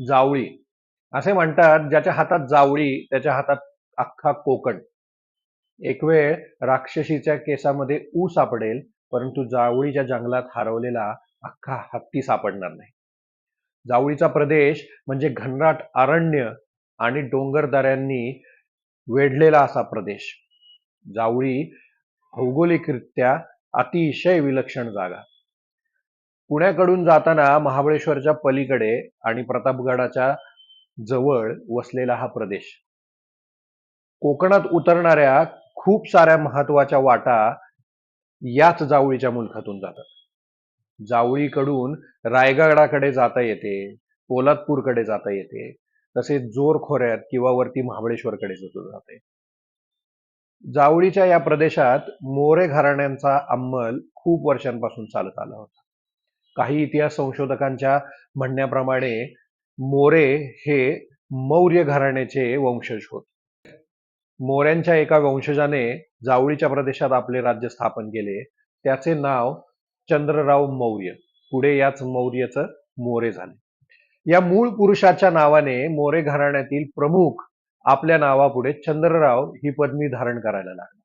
जावळी. असे म्हणतात ज्याच्या हातात जावळी त्याच्या हातात अख्खा कोकण. एक वेळ राक्षसीच्या केसामध्ये ऊ सापडेल परंतु जावळीच्या जंगलात हरवलेला अख्खा हत्ती सापडणार नाही. जावळीचा प्रदेश म्हणजे घनराट अरण्य आणि डोंगरदऱ्यांनी वेढलेला असा प्रदेश. जावळी भौगोलिकरित्या अतिशय विलक्षण जागा. पुण्याकडून जाताना महाबळेश्वरच्या पलीकडे आणि प्रतापगडाच्या जवळ वसलेला हा प्रदेश. कोकणात उतरणाऱ्या खूप साऱ्या महत्त्वाच्या वाटा याच जावळीच्या मुलखातून जातात. जावळीकडून रायगडाकडे जाता येते पोलादपूरकडे जाता येते तसेच जोर खोऱ्यात किंवा वरती महाबळेश्वरकडे जाते जावळीच्या या प्रदेशात मोरे घराण्यांचा अंमल खूप वर्षांपासून चालत आला होता. काही इतिहास संशोधकांच्या म्हणण्याप्रमाणे मोरे हे मौर्य घराण्याचे वंशज होत. मोऱ्यांच्या एका वंशजाने जावळीच्या प्रदेशात आपले राज्य स्थापन केले. त्याचे नाव चंद्रराव मौर्य. पुढे याच मौर्यचं मोरे झाले. या मूळ पुरुषाच्या नावाने मोरे घराण्यातील प्रमुख आपल्या नावापुढे चंद्रराव ही पदवी धारण करायला लागला.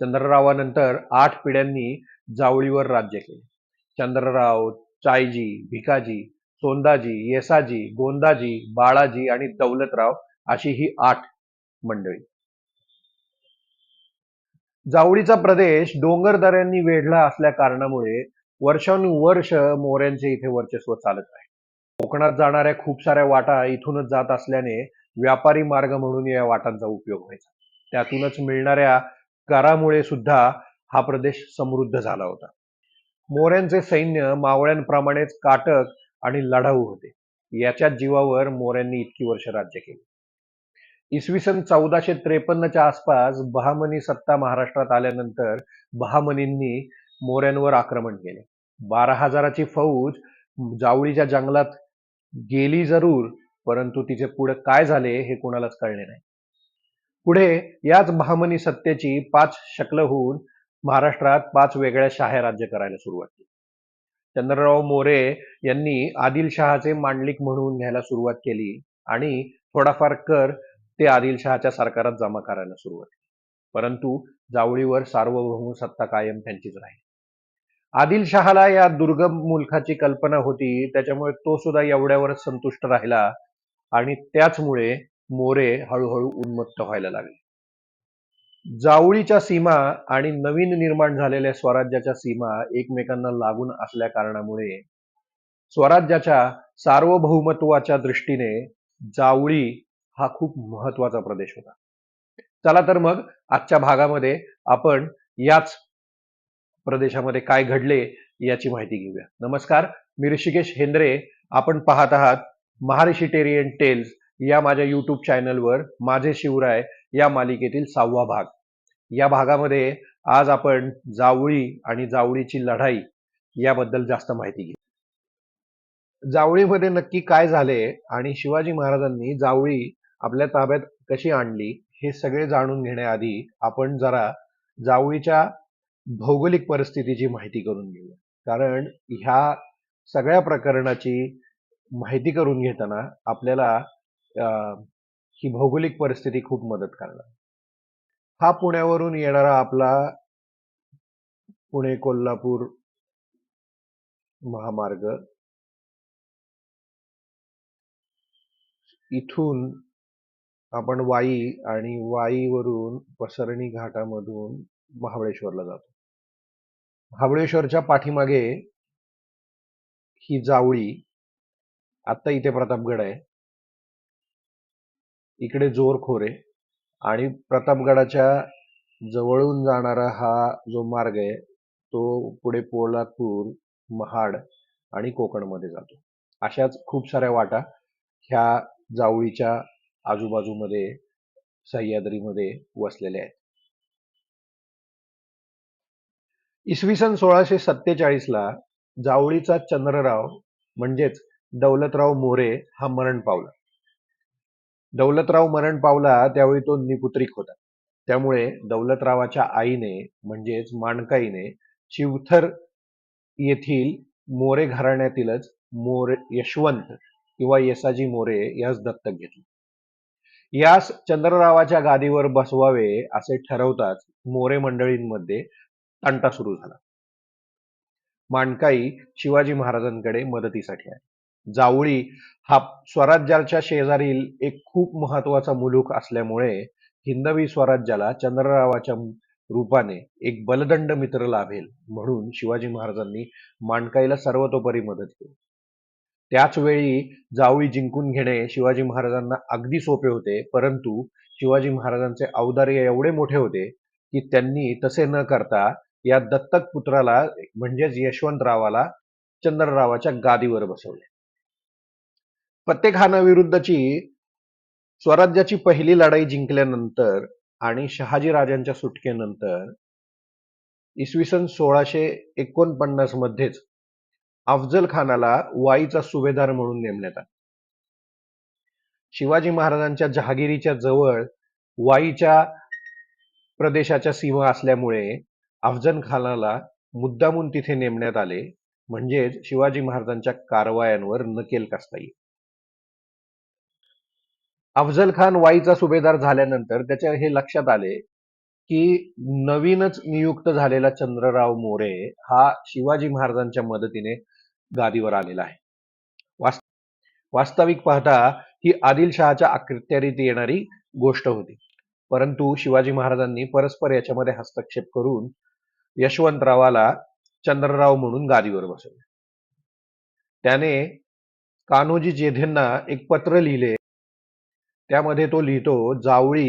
चंद्ररावानंतर आठ पिढ्यांनी जावळीवर राज्य केले. चंद्रराव चायजी भिकाजी सोंदाजी येसाजी गोंदाजी बाळाजी आणि दौलतराव अशी ही आठ मंडळी. जावळीचा प्रदेश डोंगरदऱ्यांनी वेढला असल्या कारणामुळे वर्षानुवर्ष मोऱ्यांचे इथे वर्चस्व चालत आहे. कोकणात जाणाऱ्या खूप साऱ्या वाटा इथूनच जात असल्याने व्यापारी मार्ग म्हणून या वाटांचा उपयोग व्हायचा. त्यातूनच मिळणाऱ्या करामुळे सुद्धा हा प्रदेश समृद्ध झाला होता. मोऱ्यांचे सैन्य मावळ्यांप्रमाणेच काटक आणि लढाऊ होते. याच्याच जीवावर मोऱ्यांनी इतकी वर्ष राज्य केले. इसवी सन चौदाशे त्रेपन्नच्या आसपास बहामनी सत्ता महाराष्ट्रात आल्यानंतर बहामनींनी मोऱ्यांवर आक्रमण केले. बारा हजाराची फौज जावळीच्या जंगलात गेली जरूर परंतु तिचे पुढे काय झाले हे कोणालाच कळले नाही. पुढे याच बहामनी सत्तेची पाच शकल होऊन महाराष्ट्रात पाच वेगळ्या शाह्या राज्य करायला सुरुवात केली. चंद्रराव मोरे यांनी आदिलशहाचे मांडलिक म्हणून घ्यायला सुरुवात केली आणि थोडाफार कर ते आदिलशहाच्या सरकारात जमा करायला सुरुवात केली. परंतु जावळीवर सार्वभौम सत्ता कायम त्यांचीच राहील. आदिलशहाला या दुर्गम मुलखाची कल्पना होती त्याच्यामुळे तो सुद्धा एवढ्यावरच संतुष्ट राहिला आणि त्याचमुळे मोरे हळूहळू उन्मत्त व्हायला लागले. जावळीच्या सीमा आणि नवीन निर्माण झालेल्या स्वराज्याच्या सीमा एकमेकांना लागून असल्या कारणामुळे स्वराज्याच्या सार्वभौमत्वाच्या दृष्टीने जावळी हा खूप महत्त्वाचा प्रदेश होता. चला तर मग आजच्या भागामध्ये आपण याच प्रदेशामध्ये काय घडले याची माहिती घेऊया. नमस्कार मी ऋषिकेश हेंद्रे. आपण पाहत आहात महारिशिटेरियन टेल्स या माझ्या युट्यूब चॅनलवर माझे शिवराय या मालिकेतील सहावा भाग. या भागामध्ये आज आपण जावळी आणि जावळीची लढाई याबद्दल जास्त माहिती घेऊ. जावळीमध्ये नक्की काय झाले आणि शिवाजी महाराजांनी जावळी आपल्या ताब्यात कशी आणली हे सगळे जाणून घेण्याआधी आपण जरा जावळीच्या भौगोलिक परिस्थितीची माहिती करून घेऊया. कारण ह्या सगळ्या प्रकरणाची माहिती करून घेताना आपल्याला ही भौगोलिक परिस्थिती खूप मदत करणार. हा पुण्यावरून येणारा आपला पुणे कोल्हापूर महामार्ग इथून आपण वाई आणि वाईवरून पसरणी घाटामधून महाबळेश्वरला जातो. महाबळेश्वरच्या पाठीमागे ही जावळी आता इथे प्रतापगड आहे. इकडे जोरखोरे आणि प्रतापगडाच्या जवळून जाणारा हा जो मार्ग आहे तो पुढे पोलादपूर महाड आणि कोकणमध्ये जातो. अशाच खूप साऱ्या वाटा ह्या जावळीच्या आजूबाजूमध्ये सह्याद्रीमध्ये वसलेल्या आहेत. इसवी सन सोळाशे सत्तेचाळीसला जावळीचा चंद्रराव म्हणजेच दौलतराव मोरे हा मरण पावला. दौलतराव मरण पावला त्यावेळी तो निपुत्रिक होता. त्यामुळे दौलतरावाच्या आईने म्हणजेच माणकाईने शिवथर येथील मोरे घराण्यातीलच मोरे यशवंत किंवा येसाजी मोरे यास दत्तक घेतले. यास चंद्ररावाच्या गादीवर बसवावे असे ठरवताच मोरे मंडळींमध्ये तंटा सुरू झाला. माणकाई शिवाजी महाराजांकडे मदतीसाठी आहे जावळी हा स्वराज्याच्या शेजारील एक खूप महत्त्वाचा मुलूक असल्यामुळे हिंदवी स्वराज्याला चंद्ररावाच्या रूपाने एक बलदंड मित्र लाभेल म्हणून शिवाजी महाराजांनी मांडकाईला सर्वतोपरी मदत केली. त्याच वेळी जावळी जिंकून घेणे शिवाजी महाराजांना अगदी सोपे होते परंतु शिवाजी महाराजांचे औदार्य एवढे मोठे होते की त्यांनी तसे न करता या दत्तक पुत्राला म्हणजेच यशवंतरावाला चंद्ररावाच्या गादीवर बसवले. फत्तेखानाविरुद्धची स्वराज्याची पहिली लढाई जिंकल्यानंतर आणि शहाजी राजांच्या सुटकेनंतर इसवी सन सोळाशे एकोणपन्नास मध्येच अफजल खानाला वाईचा सुभेदार म्हणून नेमण्यात आला. शिवाजी महाराजांच्या जहागिरीच्या जवळ वाईच्या प्रदेशाच्या सीमा असल्यामुळे अफजल खानाला मुद्दामून तिथे नेमण्यात आले. म्हणजेच शिवाजी महाराजांच्या कारवायांवर नकेल कसता येईल. अफजल खान वाईचा सुभेदार झाल्यानंतर त्याच्या हे लक्षात आले की नवीनच नियुक्त झालेला चंद्रराव मोरे हा शिवाजी महाराजांच्या मदतीने गादीवर आलेला आहे. वास्तविक पाहता ही आदिलशहाच्या अखत्यारीत येणारी गोष्ट होती. परंतु शिवाजी महाराजांनी परस्पर याच्यामध्ये हस्तक्षेप करून यशवंतरावाला चंद्रराव म्हणून गादीवर बसवले. त्याने कान्होजी जेधेंना एक पत्र लिहिले त्यामध्ये तो लिहितो जावळी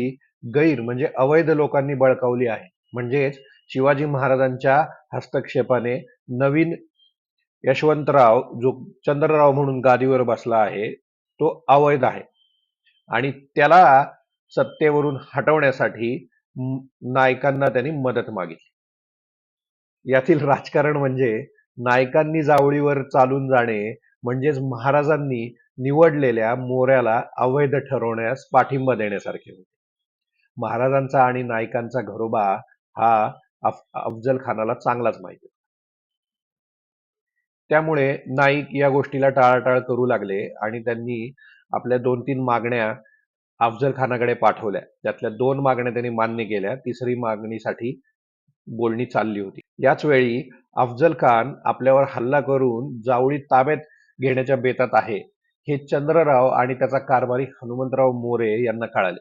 गैर म्हणजे अवैध लोकांनी बळकावली आहे. म्हणजेच शिवाजी महाराजांच्या हस्तक्षेपाने नवीन यशवंतराव जो चंद्रराव म्हणून गादीवर बसला आहे तो अवैध आहे. आणि त्याला सत्तेवरून हटवण्यासाठी नायकांना त्यांनी मदत मागितली. यातील राजकारण म्हणजे नायकांनी जावळीवर चालून जाणे म्हणजेच महाराजांनी निवडलेल्या मोऱ्याला अवैध ठरवण्यास पाठिंबा देण्यासारखे होते. महाराजांचा आणि नायकांचा घरोबा हा अफजल खानाला चांगलाच माहिती त्यामुळे नाईक या गोष्टीला टाळाटाळ करू लागले आणि त्यांनी आपल्या दोन तीन मागण्या अफजल खानाकडे पाठवल्या. त्यातल्या दोन मागण्या त्यांनी मान्य केल्या. तिसरी मागणीसाठी बोलणी चालली होती. याच वेळी अफजल खान आपल्यावर हल्ला करून जावळी ताब्यात घेण्याच्या बेतात आहे. हे चंद्रराव आणि त्याचा कारभारी हनुमंतराव मोरे यांना कळाले.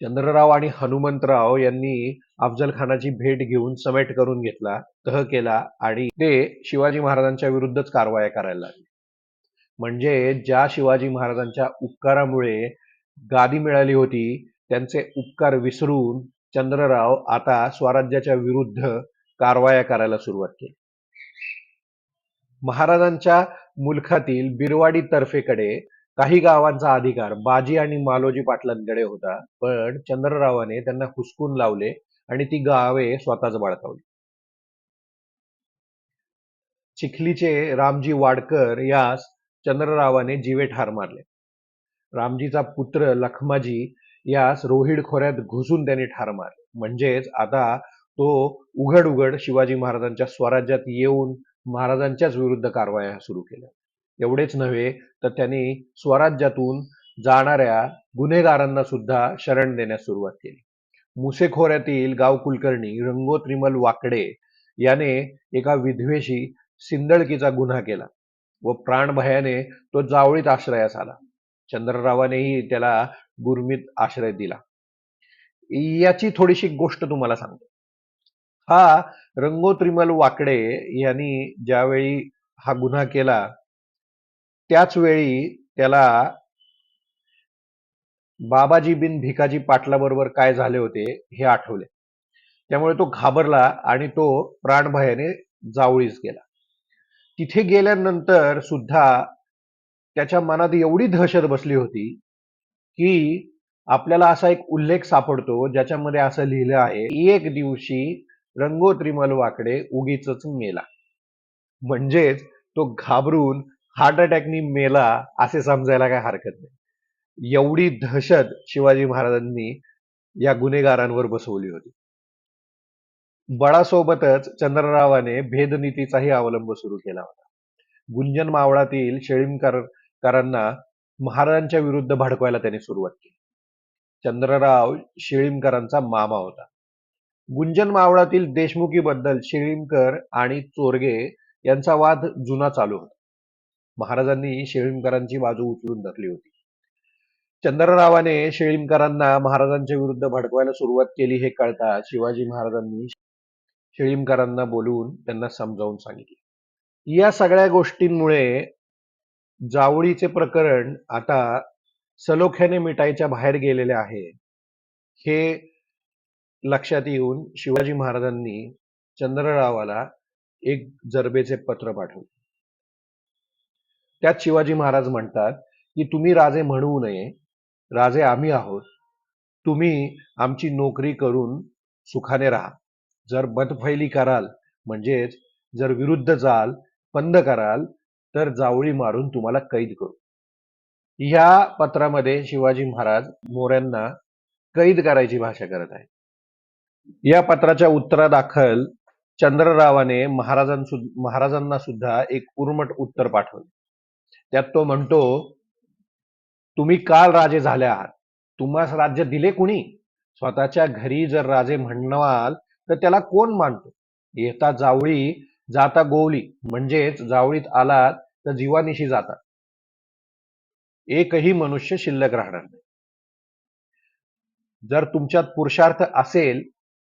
चंद्रराव आणि हनुमंतराव यांनी अफजल खानाची भेट घेऊन समेट करून घेतला तह केला आणि ते शिवाजी महाराजांच्या विरुद्धच कारवाया करायला लागले. म्हणजे ज्या शिवाजी महाराजांच्या उपकारामुळे गादी मिळाली होती त्यांचे उपकार विसरून चंद्रराव आता स्वराज्याच्या विरुद्ध कारवाया करायला सुरुवात केली. महाराजांच्या मुलखातील बिरवाडी तर्फेकडे काही गावांचा अधिकार बाजी आणि मालोजी पाटलांकडे होता. पण चंद्ररावाने त्यांना हुसकून लावले आणि ती गावे स्वतःच बाळकावली. चिखलीचे रामजी वाडकर यास चंद्ररावाने जीवे ठार मारले. रामजीचा पुत्र लखमाजी यास रोहिड खोऱ्यात घुसून त्याने ठार मारले. म्हणजेच आता तो उघड उघड शिवाजी महाराजांच्या स्वराज्यात येऊन महाराजांच्याच विरुद्ध कारवाया सुरू केल्या. एवढेच नव्हे तर त्यांनी स्वराज्यातून जाणाऱ्या गुन्हेगारांना सुद्धा शरण देण्यास सुरुवात केली. मुसेखोऱ्यातील गाव कुलकर्णी रंगोत्रिमल वाकडे याने एका विधवेशी सिंदळकीचा गुन्हा केला व प्राणभयाने तो जावळीत आश्रयास आला. चंद्ररावानेही त्याला गुरमीत आश्रय दिला. याची थोडीशी गोष्ट तुम्हाला सांगतो. हा रंगोत्रिमल वाकडे यांनी ज्यावेळी हा गुन्हा केला त्याच वेळी त्याला बाबाजी बिन भिकाजी पाटलाबरोबर काय झाले होते हे आठवले. त्यामुळे तो घाबरला आणि तो प्राणभयाने जावळीस गेला. तिथे गेल्यानंतर सुद्धा त्याच्या मनात एवढी दहशत बसली होती की आपल्याला असा एक उल्लेख सापडतो ज्याच्यामध्ये असं लिहिलं आहे एक दिवशी रंगोत्रिमल वाकडे उगीच मेला. म्हणजेच तो घाबरून हार्ट अटॅकनी मेला असे समजायला काय हरकत नाही. एवढी दहशत शिवाजी महाराजांनी या गुन्हेगारांवर बसवली होती. बळासोबतच चंद्ररावाने भेदनीतीचाही अवलंब सुरू केला होता. गुंजन मावळातील शेळीमकरांना महाराजांच्या विरुद्ध भडकवायला त्यांनी सुरुवात केली. चंद्रराव शेळीमकरांचा मामा होता. गुंजन मावळातील देशमुखीबद्दल शिळीमकर आणि चोरगे यांचा वाद जुना चालू होता. महाराजांनी शेळीमकरांची बाजू उचलून धरली होती. चंद्ररावाने शेळीमकरांना महाराजांच्या विरुद्ध भडकवायला सुरुवात केली हे कळता शिवाजी महाराजांनी शेळीमकरांना बोलवून त्यांना समजावून सांगितले. या सगळ्या गोष्टींमुळे जावळीचे प्रकरण आता सलोख्याने मिटायच्या बाहेर गेलेले आहे. हे लक्षात येऊन शिवाजी महाराजांनी चंद्ररावाला एक जरबेचे पत्र पाठवले. त्यात शिवाजी महाराज म्हणतात की तुम्ही राजे म्हणू नये. राजे आम्ही आहोत. तुम्ही आमची नोकरी करून सुखाने राहा. जर बदफैली कराल म्हणजेच जर विरुद्ध जाल बंद कराल तर जावळी मारून तुम्हाला कैद करू. ह्या पत्रामध्ये शिवाजी महाराज मोऱ्यांना कैद करायची भाषा करत आहेत. या पत्राच्या उत्तरादाखल चंद्ररावाने महाराजांसु महाराजांना सुद्धा एक उर्मट उत्तर पाठवले. त्यात तो म्हणतो तुम्ही काल राजे झाले आहात तुम्हाला राज्य दिले कुणी? स्वतःच्या घरी जर राजे म्हणवाल तर त्याला कोण मानतो? येता जावळी जाता गोवली. म्हणजेच जावळीत आलात तर जीवानिशी जातात एकही मनुष्य शिल्लक राहणार नाही. जर तुमच्यात पुरुषार्थ असेल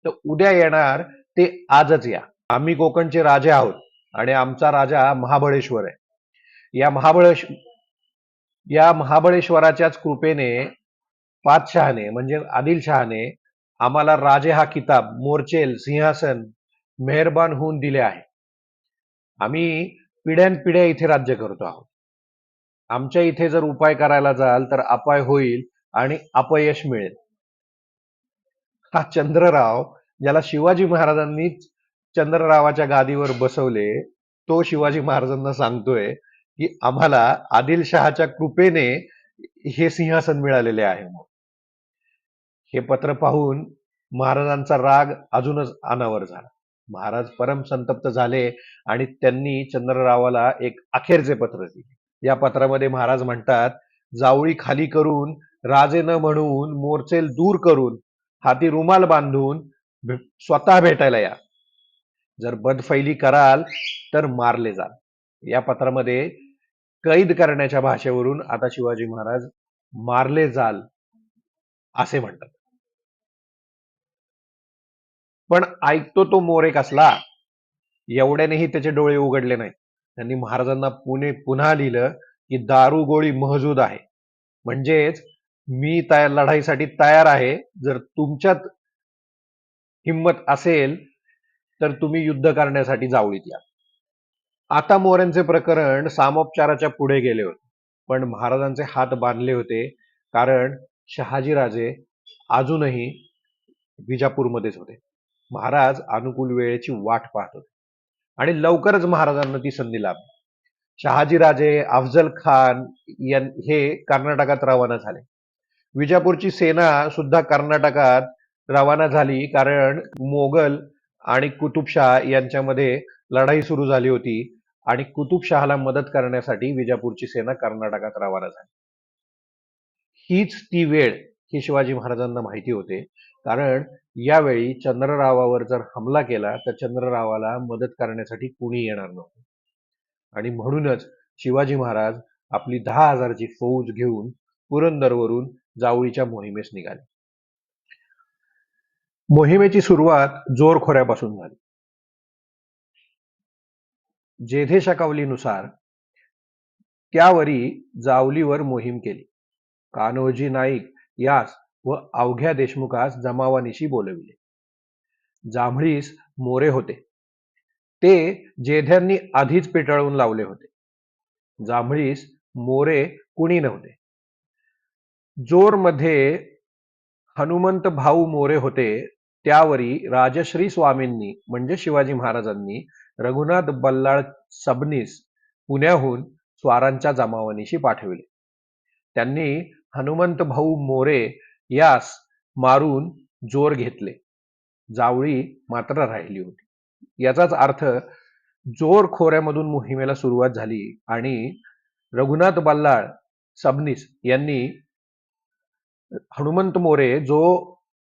तर उद्या येणार ते आजच या. आम्ही कोकणचे राजे आहोत आणि आमचा राजा महाबळेश्वर आहे. या महाबळेश्वर या महाबळेश्वराच्याच कृपेने पातशहाने म्हणजे आदिलशहाने आम्हाला राजे हा किताब मोर्चेल सिंहासन मेहरबान होऊन दिले आहे. आम्ही पिढ्यानपिढ्या इथे राज्य करतो आहोत. आमच्या इथे जर उपाय करायला जाल तर अपाय होईल आणि अपयश मिळेल. हा चंद्रराव ज्याला शिवाजी महाराजांनी चंद्ररावाच्या गादीवर बसवले तो शिवाजी महाराजांना सांगतोय की आम्हाला आदिलशहाच्या कृपेने हे सिंहासन मिळालेले आहे हे पत्र पाहून महाराजांचा राग अजूनच अनावर झाला. महाराज परम संतप्त झाले आणि त्यांनी चंद्ररावाला एक अखेरचे पत्र दिले. या पत्रामध्ये महाराज म्हणतात जावळी खाली करून राजे न म्हणून मोर्चेल दूर करून हाती रुमाल बांधून स्वतः भेटायला या. जर बदफैली कराल तर मारले जाल. या पत्रामध्ये कैद करण्याच्या भाषेवरून आता शिवाजी महाराज मारले जाल असे म्हणतात. पण ऐकतो तो मोरे कसला एवढ्यानेही त्याचे डोळे उघडले नाही त्यांनी महाराजांना पुणे पुन्हा लिहिलं की दारू गोळी महजूद आहे. म्हणजेच मी तयार लढाईसाठी तयार आहे. जर तुमच्यात हिंमत असेल तर तुम्ही युद्ध करण्यासाठी जावळीत या. आता मोऱ्यांचे प्रकरण सामोपचाराच्या पुढे गेले होते. पण महाराजांचे हात बांधले होते. कारण शहाजीराजे अजूनही विजापूरमध्येच होते. महाराज अनुकूल वेळेची वाट पाहत होते. आणि लवकरच महाराजांना ती संधी लाभली. शहाजीराजे अफजल खान हे कर्नाटकात रवाना झाले. विजापूरची सेना सुद्धा कर्नाटकात रवाना झाली कारण मोगल आणि कुतुबशाह यांच्यामध्ये लढाई सुरू झाली होती आणि कुतुबशहाला मदत करण्यासाठी विजापूरची सेना कर्नाटकात रवाना झाली. हीच ती वेळ हे शिवाजी महाराजांना माहिती होते. कारण यावेळी चंद्ररावावर जर हमला केला तर चंद्ररावाला मदत करण्यासाठी कुणी येणार नव्हतं. आणि म्हणूनच शिवाजी महाराज आपली दहा हजारची फौज घेऊन पुरंदरवरून जावळीच्या मोहिमेस निघाले. मोहिमेची सुरुवात जोरखोऱ्यापासून झाली. जेधे शकावलीनुसार त्यावरी जावलीवर मोहीम केली. कान्होजी नाईक यास व अवघ्या देशमुखास जमावानीशी बोलविले. जांभळीस मोरे होते. ते जेध्यांनी आधीच पेटाळून लावले होते. जांभळीस मोरे कुणी नव्हते. जोरमध्ये हनुमंत भाऊ मोरे होते. त्यावरी राजश्री स्वामींनी म्हणजे शिवाजी महाराजांनी रघुनाथ बल्लाळ सबनीस पुण्याहून स्वारांच्या जमावणीशी पाठविले. त्यांनी हनुमंत भाऊ मोरे यास मारून जोर घेतले. जावळी मात्र राहिली होती. याचाच अर्थ जोर खोऱ्यामधून मोहिमेला सुरुवात झाली आणि रघुनाथ बल्लाळ सबनीस यांनी हनुमंत मोरे जो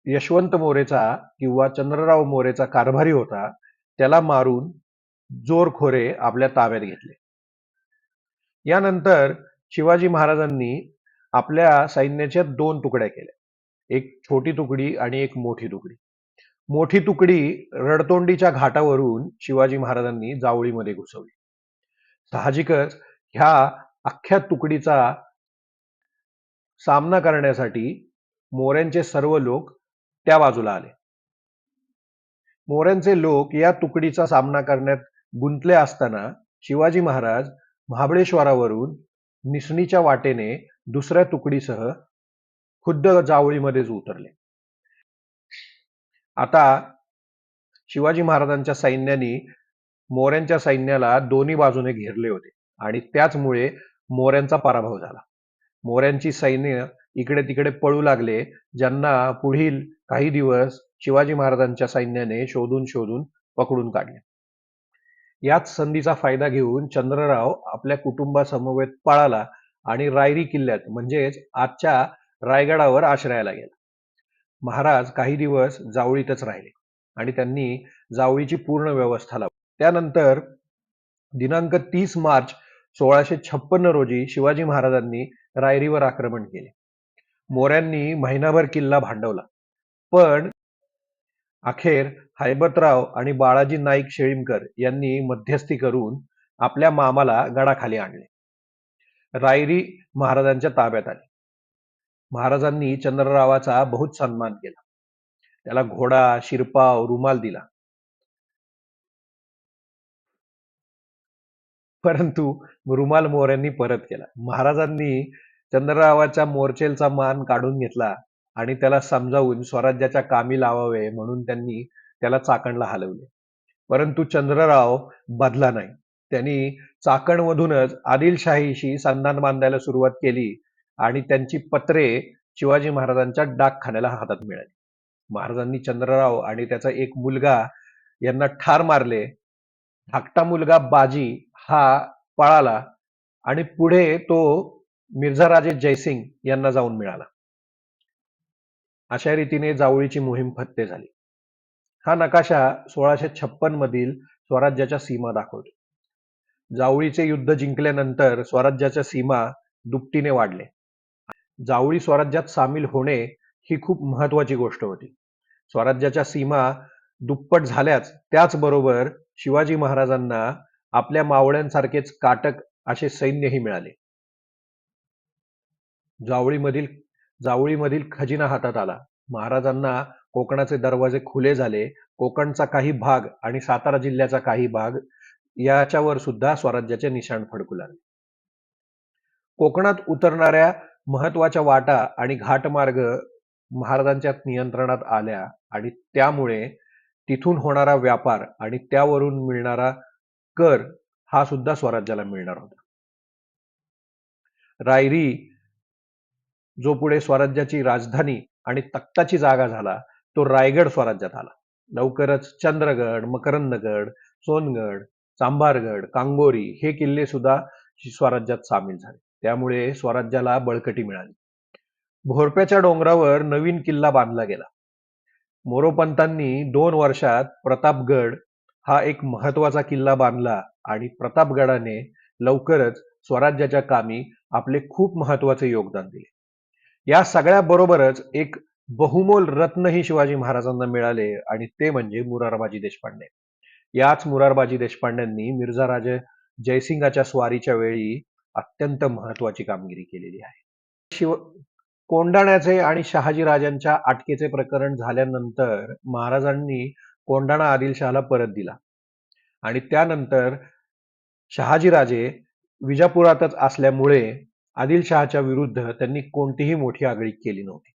यशवंत मोरेचा किंवा चंद्रराव मोरेचा कारभारी होता त्याला मारून जोरखोरे आपल्या ताब्यात घेतले. यानंतर शिवाजी महाराजांनी आपल्या सैन्याच्या दोन तुकड्या केल्या एक छोटी तुकडी आणि एक मोठी तुकडी. मोठी तुकडी रडतोंडीच्या घाटावरून शिवाजी महाराजांनी जावळीमध्ये घुसवली. साहजिकच ह्या अख्ख्या तुकडीचा सामना करण्यासाठी मोऱ्यांचे सर्व लोक त्या बाजूला आले. मोऱ्यांचे लोक या तुकडीचा सामना करण्यात गुंतले असताना शिवाजी महाराज महाबळेश्वरावरून निसणीच्या वाटेने दुसऱ्या तुकडीसह खुद्द जावळीमध्येच उतरले. आता शिवाजी महाराजांच्या सैन्याने मोऱ्यांच्या सैन्याला दोन्ही बाजूने घेरले होते आणि त्याचमुळे मोऱ्यांचा पराभव झाला. मोऱ्यांची सैन्य इकडे तिकडे पळू लागले ज्यांना पुढील काही दिवस शिवाजी महाराजांच्या सैन्याने शोधून शोधून पकडून काढले. याच संधीचा फायदा घेऊन चंद्रराव आपल्या कुटुंबासमवेत पळाला आणि रायरी किल्ल्यात म्हणजेच आजच्या रायगडावर आश्रयाला गेला. महाराज काही दिवस जावळीतच राहिले आणि त्यांनी जावळीची पूर्ण व्यवस्था लावली. त्यानंतर दिनांक तीस मार्च सोळाशे छप्पन्न रोजी शिवाजी महाराजांनी रायरीवर आक्रमण केले. मोऱ्यांनी महिनाभर किल्ला भांडवला. पण अखेर हैबतराव आणि बाळाजी नाईक शेळीमकर यांनी मध्यस्थी करून आपल्या मामाला गडाखाली आणले. रायरी महाराजांच्या ताब्यात आली. महाराजांनी चंद्ररावाचा बहुत सन्मान केला. त्याला घोडा शिरपाव रुमाल दिला. परंतु रुमाल मोऱ्यांनी परत केला. महाराजांनी चंद्ररावाच्या मोर्चेलचा मान काढून घेतला आणि त्याला समजावून स्वराज्याच्या कामी लावावे म्हणून त्यांनी त्याला चाकणला हलवले. परंतु चंद्रराव बदला नाही. त्यांनी चाकणमधूनच आदिलशाहीशी संधान बांधायला सुरुवात केली आणि त्यांची पत्रे शिवाजी महाराजांच्या डाकखान्याला हातात मिळाली. महाराजांनी चंद्रराव आणि त्याचा एक मुलगा यांना ठार मारले. धाकटा मुलगा बाजी हा पळाला आणि पुढे तो मिर्झा राजे जयसिंग यांना जाऊन मिळाला. अशा रीतीने जावळीची मोहीम फत्ते झाली. हा नकाशा सोळाशे छप्पन मधील स्वराज्याच्या सीमा दाखवतो. जावळीचे युद्ध जिंकल्यानंतर स्वराज्याच्या सीमा दुपटीने वाढले. जावळी स्वराज्यात सामील होणे ही खूप महत्वाची गोष्ट होती. स्वराज्याच्या सीमा दुप्पट झाल्याच त्याचबरोबर शिवाजी महाराजांना आपल्या मावळ्यांसारखेच काटक असे सैन्यही मिळाले. जावळीमधील जावळीमधील खजिना हातात आला. महाराजांना कोकणाचे दरवाजे खुले झाले. कोकणचा काही भाग आणि सातारा जिल्ह्याचा काही भाग याच्यावर सुद्धा स्वराज्याचे निशाण फडकू लागले. कोकणात उतरणाऱ्या महत्त्वाच्या वाटा आणि घाटमार्ग महाराजांच्या नियंत्रणात आल्या आणि त्यामुळे तिथून होणारा व्यापार आणि त्यावरून मिळणारा कर हा सुद्धा स्वराज्याला मिळणार होता. रायरी जो पुढे स्वराज्याची राजधानी आणि तख्ताची जागा झाला तो रायगड स्वराज्यात आला. लवकरच चंद्रगड मकरंदगड सोनगड चांभारगड कांगोरी हे किल्ले सुद्धा स्वराज्यात सामील झाले. त्यामुळे स्वराज्याला बळकटी मिळाली. भोरप्याच्या डोंगरावर नवीन किल्ला बांधला गेला. मोरोपंतांनी दोन वर्षात प्रतापगड हा एक महत्त्वाचा किल्ला बांधला आणि प्रतापगडाने लवकरच स्वराज्याच्या कामी आपले खूप महत्त्वाचे योगदान दिले. या सगळ्या बरोबरच एक बहुमोल रत्नही शिवाजी महाराजांना मिळाले आणि ते म्हणजे मुरारबाजी देशपांडे. याच मुरारबाजी देशपांड्यांनी मिर्झा राजे जयसिंगाच्या स्वारीच्या वेळी अत्यंत महत्वाची कामगिरी केलेली आहे. शिव कोंडाण्याचे आणि शहाजी राजांच्या अटकेचे प्रकरण झाल्यानंतर महाराजांनी कोंडाणा आदिलशहाला परत दिला. आणि त्यानंतर शहाजीराजे विजापुरातच असल्यामुळे आदिलशहाच्या विरुद्ध त्यांनी कोणतीही मोठी आगळी केली नव्हती.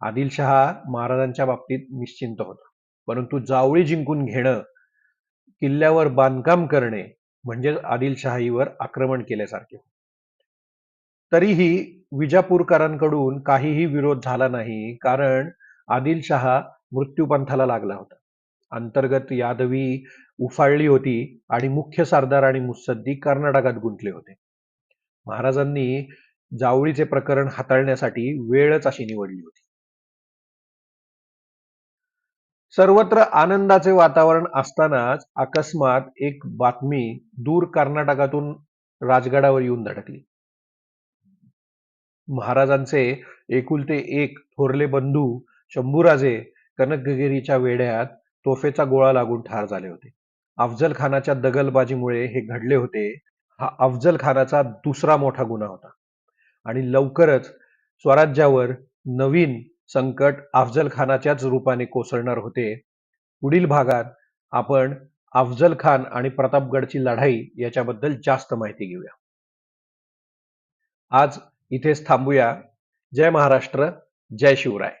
आदिलशहा महाराजांच्या बाबतीत निश्चिंत होता. परंतु जावळी जिंकून घेणं किल्ल्यावर बांधकाम करणे म्हणजे आदिलशाहीवर आक्रमण केल्यासारखे तरीही विजापूरकरांकडून काहीही विरोध झाला नाही कारण आदिलशहा मृत्यूपंथाला लागला होता. अंतर्गत यादवी उफाळली होती आणि मुख्य सरदार आणि मुत्सद्दी कर्नाटकात गुंतले होते. महाराजांनी जावळीचे प्रकरण हाताळण्यासाठी वेळच अशी निवडली होती. सर्वत्र आनंदाचे वातावरण असतानाच अकस्मात एक बातमी दूर कर्नाटकातून राजगडावर येऊन धडकली. महाराजांचे एकुलते एक थोरले बंधू शंभूराजे कनकगिरीच्या वेढ्यात तोफेचा गोळा लागून ठार झाले होते. अफजल खानाच्या दगलबाजीमुळे हे घडले होते. हा अफजल खानाचा दुसरा मोठा गुन्हा होता. आणि लवकरच स्वराज्यावर नवीन संकट अफजल खानाच्याच रूपाने कोसळणार होते. पुढील भागात आपण अफजल खान आणि प्रतापगडची लढाई याच्याबद्दल जास्त माहिती घेऊया. आज इथेच थांबूया. जय महाराष्ट्र. जय शिवराय.